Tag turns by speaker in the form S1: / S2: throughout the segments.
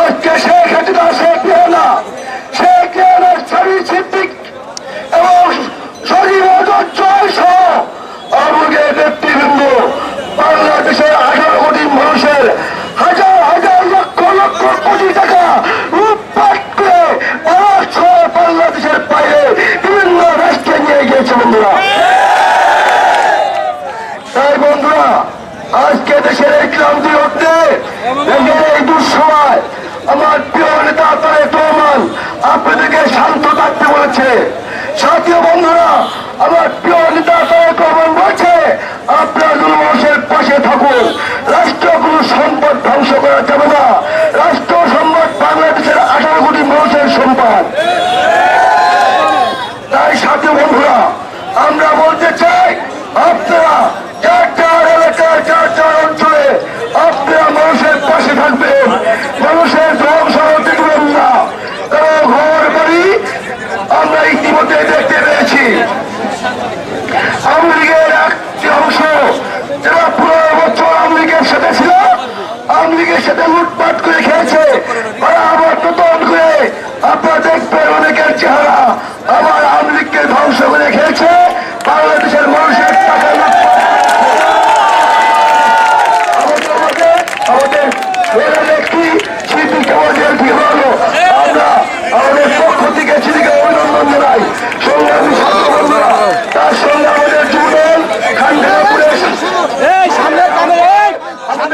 S1: আজকে শেখ হাসিনা, শেখ রেহানা শেখ রেহানার স্বামী সিদ্দিক এবং শরীর জয় সহ আমাদের নেতৃবৃন্দ বাংলাদেশের আঠারো কোটি মানুষের হাজার হাজার লক্ষ লক্ষ কোটি টাকা বাংলাদেশের বাইরে বিভিন্ন রাষ্ট্রে নিয়ে গিয়েছে বন্ধুরা। তাই বন্ধুরা, আজকে দেশের এই ক্লান্তি হতে এই দুঃসময় আমার প্রিয় নেতা তারেক রহমান আপনাদেরকে শান্ত থাকতে বলেছে। আওয়ামী লীগের সাথে লুটপাট করে খেয়েছে। আবার নতুন করে। আপনারা দেখবেন অনেকের চেহারা আবার আওয়ামী লীগকে ধ্বংস করে খেয়েছে বাংলাদেশের মানুষের টাকা লুটপাট আমাদের আমাদের আমাদের এর একটি শিল্পী সমাজের বিভাগও আমরা আমাদের পক্ষ থেকে সেদিকে অভিনন্দন জানাই সংগ্রামী ছাত্র বন্ধুরা তার সঙ্গে আমাদের যুবদল খান্ডাপুরের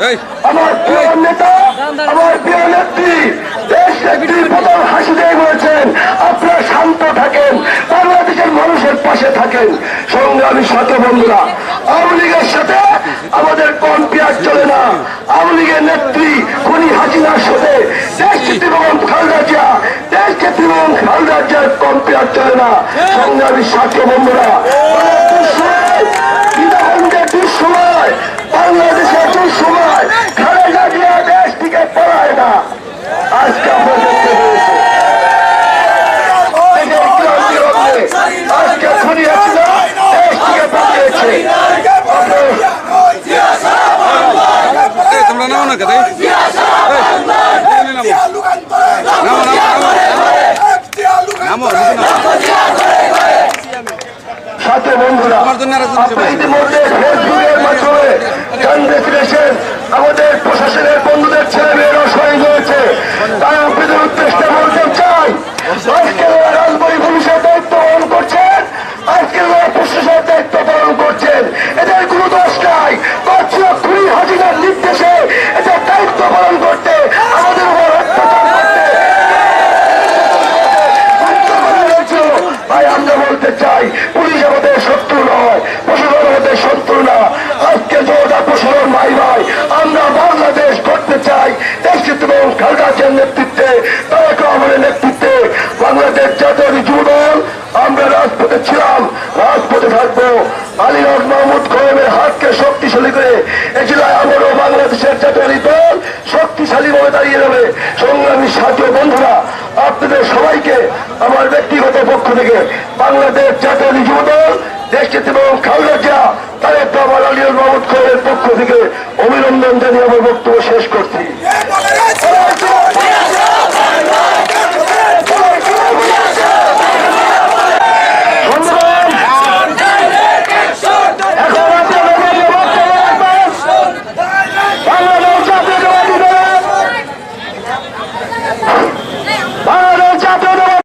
S1: আমার প্রিয় নেতা আমার প্রিয় নেত্রী দেশ নেত্রীর প্রথম হাসি দিয়ে বলেছেন আপনারা শান্ত থাকেন বাংলাদেশের মানুষের পাশে থাকেন। সংগ্রামী সাথে বন্ধুরা আওয়ামী লীগের সাথে আমাদের কম পেঁয়াজ চলে না। আওয়ামী লীগের নেত্রী খনি হাসিনার সাথে দেশ বেগম খালেদা জিয়া দেশ বেগম খালেদা জিয়ার কম পেঁয়াজ চলে না। সংগ্রামী সাথে বন্ধুরা বিনামূল্যে দুঃসময় বাংলাদেশের দুঃসময় খালেদা জিয়া দেশ থেকে পড়ায় না আজকে আমরা দেখতে পেয়েছি দেশের ক্রান্তি হবে। আজকে খুনি হাসিনা দেশ থেকে পাঠিয়েছে
S2: এই তোমরা নামো না কেন নামো নামো নামো নামো
S1: সাথে বন্ধুরা আপনি ইতিমধ্যে ফেসবুকের মাধ্যমে জানতে পেরেছেন আমাদের প্রশাসনের বন্ধুদের খালদাসের নেতৃত্বে তারেক রহমানের নেতৃত্বে? বাংলাদেশ জাতীয় যুবদল, আমরা রাজপথে ছিলাম, রাজপথে থাকব। আলীগঞ্জ মাহমুদ খোয়েমের হাতকে শক্তিশালী করে এ জেলায় আমারও বাংলাদেশের জাতীয় দল শক্তিশালী ভাবে দাঁড়িয়ে যাবে। সংগ্রামী সাথী বন্ধুরা, আপনাদের সবাইকে আমার ব্যক্তিগত পক্ষ থেকে বাংলাদেশ জাতীয় যুবদল দেশটিতে এবং খালদা তারেক রহমান, আলী মাহমুদ খোয়ের পক্ষ থেকে অভিনন্দন জানিয়ে আমার বক্তব্য শেষ করছি।